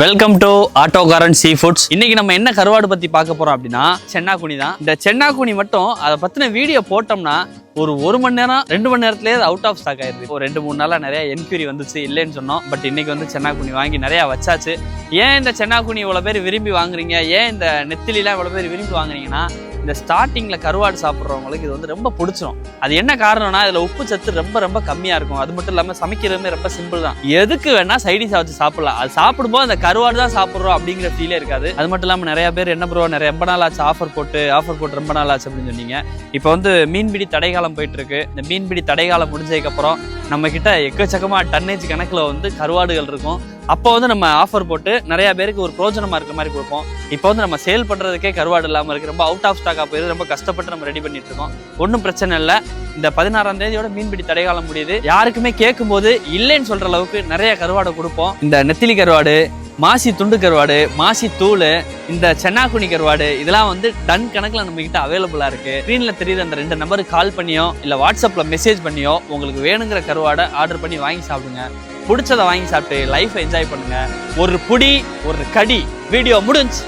Welcome to ஆட்டோகாரன் sea foods இன்னைக்கு நம்ம என்ன கருவாடு பத்தி பார்க்க போறோம் அப்படின்னா சென்னாக்குனி தான். இந்த சென்னாக்குனி மட்டும் அதை பத்தின வீடியோ போட்டோம்னா ஒரு ஒரு மணி நேரம் ரெண்டு மணி நேரத்திலேயே அவுட் ஆஃப் ஸ்டாக் ஆயிருது. ஒரு ரெண்டு மூணு நாளா நிறைய என்கொயரி வந்துச்சு இல்லைன்னு சொன்னோம். பட் இன்னைக்கு வந்து சென்னாக்குனி வாங்கி நிறைய வச்சாச்சு. ஏன் இந்த சென்னாக்குனி இவ்வளவு பேர் விரும்பி வாங்குறீங்க? ஏன் இந்த நெத்திலாம் இவ்வளவு பேர் விரும்பி வாங்குறீங்கன்னா இந்த ஸ்டார்டிங்கில் கருவாடு சாப்பிட்றவங்களுக்கு இது வந்து ரொம்ப பிடிச்சிரும். அது என்ன காரணம்னா இதில் உப்பு சத்து ரொம்ப ரொம்ப கம்மியாக இருக்கும். அது மட்டும் இல்லாமல் சமைக்கிறதுமே ரொம்ப சிம்பிள் தான். எதுக்கு வேணால் சைடிஷா வச்சு சாப்பிடலாம். அது சாப்பிடும்போது அந்த கருவாடு தான் சாப்பிட்றோம் அப்படிங்கிற ஃபீலே இருக்காது. அது மட்டும் இல்லாமல் நிறைய பேர் என்ன ப்ரோ நிறைய ரொம்ப நாள் ஆச்சு ஆஃபர் போட்டு ஆஃபர் போட்டு ரொம்ப நாள் ஆச்சு அப்படின்னு சொன்னீங்க. இப்போ வந்து மீன்பிடி தடைகாலம் போயிட்டுருக்கு. இந்த மீன்பிடி தடைகாலம் முடிஞ்சதுக்கப்புறம் நம்மக்கிட்ட நம்ம கிட்ட எக்கச்சக்கமா டன்னேஜ் கணக்கில் வந்து கருவாடுகள் இருக்கும். அப்போ வந்து நம்ம ஆஃபர் போட்டு நிறைய பேருக்கு ஒரு பிரோஜனமா இருக்கிற மாதிரி கொடுப்போம். இப்போ வந்து நம்ம சேல் பண்றதுக்கே கருவாடு இல்லாமல் இருக்கு. ரொம்ப அவுட் ஆஃப் ஸ்டாக்காக போயிருக்கு ரொம்ப கஷ்டப்பட்டு நம்ம ரெடி பண்ணிட்டு இருக்கோம். ஒன்றும் பிரச்சனை இல்லை. இந்த பதினாறாம் தேதியோட மீன்பிடி தடைகாலம் முடியுது. யாருக்குமே கேட்கும்போது இல்லைன்னு சொல்ற அளவுக்கு நிறைய கருவாடை கொடுப்போம். இந்த நெத்திலி கருவாடு மாசி துண்டு கருவாடு மாசி தூள் இந்த சென்னாக்குனி கருவாடு இதெல்லாம் வந்து டன் கணக்கில் நம்ம கிட்ட அவைலபிளாக இருக்கு. ஸ்க்ரீனில் தெரியுது அந்த ரெண்டு நம்பருக்கு கால் பண்ணியோ இல்லை வாட்ஸ்அப்பில் மெசேஜ் பண்ணியோ உங்களுக்கு வேணுங்கிற கருவாடை ஆர்டர் பண்ணி வாங்கி சாப்பிடுங்க. பிடிச்சதை வாங்கி சாப்பிட்டு லைஃப்பை என்ஜாய் பண்ணுங்க. ஒரு புடி ஒரு கடி வீடியோ முடிஞ்சு.